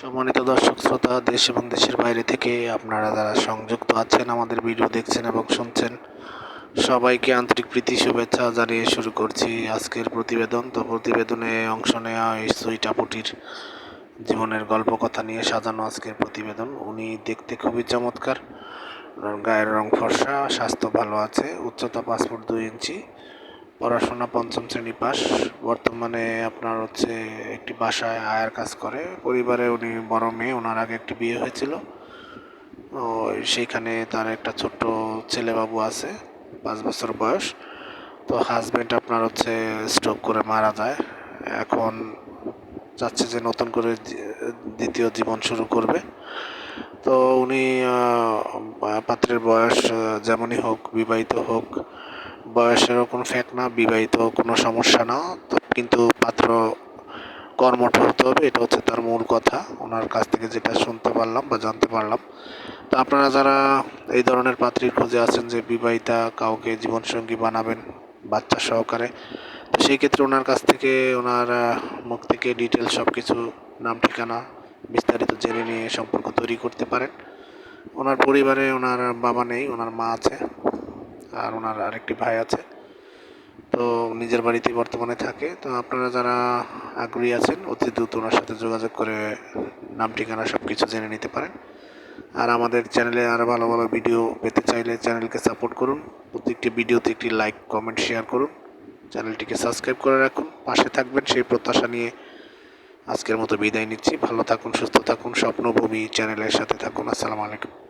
সম্মানিত দর্শক, শ্রোতা, দেশ এবং দেশের বাইরে থেকে আপনারা যারা সংযুক্ত আছেন, আমাদের ভিডিও দেখছেন এবং শুনছেন, সবাইকে আন্তরিক প্রীতি, শুভেচ্ছা জানিয়ে শুরু করছি আজকের প্রতিবেদন। তো প্রতিবেদনে অংশ নেওয়া এই সুইটাপুটির জীবনের গল্প কথা নিয়ে সাজানো আজকের প্রতিবেদন। উনি দেখতে খুবই চমৎকার। গায়ের রং ফর্সা, স্বাস্থ্য ভালো আছে, উচ্চতা পাসপোর্ট দুই ইঞ্চি পড়াশোনা পঞ্চম শ্রেণি পাস। বর্তমানে আপনার হচ্ছে একটি বাসায় আয়ার কাজ করে। পরিবারে উনি বড় মেয়ে ওনার আগে একটি বিয়ে হয়েছিল। সেইখানে তার একটা ছোট্ট ছেলেবাবু আছে, পাঁচ বছর বয়স। তো হাজব্যান্ড আপনার হচ্ছে স্ট্রোক করে মারা যায়। এখন চাচ্ছে যে নতুন করে দ্বিতীয় জীবন শুরু করবে। তো উনি পাত্রের বয়স যেমনই হোক, বিবাহিত হোক বয়সেরও কোনো ফ্যাক্ট না, বিবাহিত কোনো সমস্যা না। কিন্তু পাত্র কর্মঠ হতে হবে, এটা হচ্ছে তার মূল কথা। ওনার কাছ থেকে যেটা শুনতে পারলাম বা জানতে পারলাম। তো আপনারা যারা এই ধরনের পাত্রীর খোঁজে আছেন যে বিবাহিতা কাউকে জীবনসঙ্গী বানাবেন বাচ্চা সহকারে, তো সেই ক্ষেত্রে ওনার কাছ থেকে ওনার মুখ থেকে ডিটেলস সব কিছু নাম ঠিকানা বিস্তারিত জেনে নিয়ে সম্পর্ক তৈরি করতে পারেন। ওনার পরিবারে ওনার বাবা নেই, ওনার মা আছে। আর ওনার আরেকটি ভাই আছে। তো নিজের বাড়িতেই বর্তমানে থাকে। তো আপনারা যারা আগ্রহী আছেন, অতি দ্রুত ওনার সাথে যোগাযোগ করে নাম, ঠিকানা সব কিছু জেনে নিতে পারেন। আর আমাদের চ্যানেলে আরও ভালো ভালো ভিডিও পেতে চাইলে চ্যানেলকে সাপোর্ট করুন। প্রত্যেকটি ভিডিওতে একটি লাইক, কমেন্ট, শেয়ার করুন। চ্যানেলটিকে সাবস্ক্রাইব করে রাখুন। পাশে থাকবেন সেই প্রত্যাশা নিয়ে আজকের মতো বিদায় নিচ্ছি। ভালো থাকুন, সুস্থ থাকুন। স্বপ্নভূমি চ্যানেলের সাথে থাকুন। আসসালামু আলাইকুম।